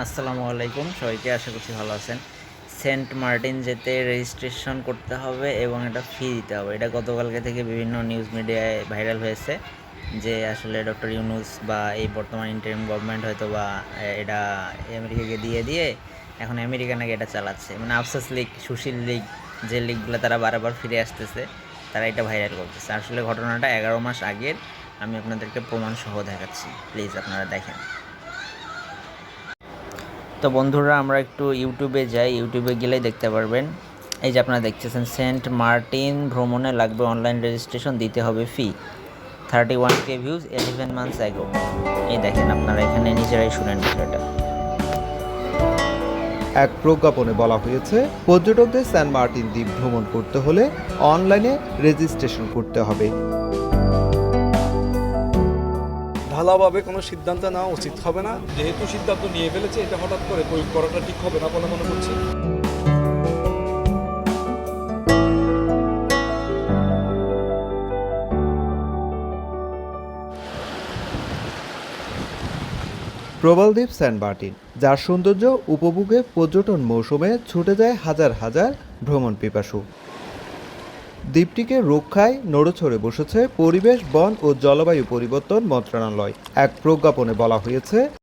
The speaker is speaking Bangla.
আসসালামু আলাইকুম। সবাইকে আশা করছি ভালো আছেন। সেন্ট মার্টিন যেতে রেজিস্ট্রেশন করতে হবে এবং এটা ফি দিতে হবে। এটা গতকালকে থেকে বিভিন্ন নিউজ মিডিয়ায় ভাইরাল হয়েছে যে আসলে ডক্টর ইউনুস বা এই বর্তমান ইন্টারিম গভর্নমেন্ট হয়তো বা এটা আমেরিকাকে দিয়ে দিয়ে এখন আমেরিকা নাকি এটা চালাচ্ছে। মানে আফসোস লীগ, সুশীল লীগ যে লীগগুলো তারা বারবার ফিরে আসতেছে, তারা এটা ভাইরাল করতেছে। আসলে ঘটনাটা এগারো মাস আগের। আমি আপনাদেরকে প্রমাণ সহ দেখাচ্ছি। প্লিজ আপনারা দেখেন। তো বন্ধুরা, আমরা একটু ইউটিউবে যাই। ইউটিউবে গেলেই দেখতে পারবেন। এই যে আপনারা দেখতেছেন, সেন্ট মার্টিন ভ্রমণে লাগবে অনলাইন রেজিস্ট্রেশন দিতে হবে fee thirty one K views eleven months ago এই দেখেন, আপনারা এখানে নিজেরাই শুনেন বিষয়টা। এক প্রজ্ঞাপনে বলা হয়েছে, পর্যটকদের সেন্ট মার্টিন দ্বীপ ভ্রমণ করতে হলে অনলাইনে রেজিস্ট্রেশন করতে হবে। ঢালাভাবে কোনো সিদ্ধান্ত নেওয়া উচিত হবে না। যেহেতু সিদ্ধান্ত নিয়ে ফেলেছে এটা হঠাৎ করে প্রয়োগ করাটা ঠিক হবে না বলে মনে করছি। প্রবালদ্বীপ সেন্ট মার্টিন যার সৌন্দর্য উপভোগে পর্যটন মৌসুমে ছুটে যায় হাজার হাজার ভ্রমণ পিপাসু দ্বীপটিকে রক্ষায় নড়েছড়ে বসেছে পরিবেশ বন ও জলবায়ু পরিবর্তন মন্ত্রণালয়। এক প্রজ্ঞাপনে বলা হয়েছে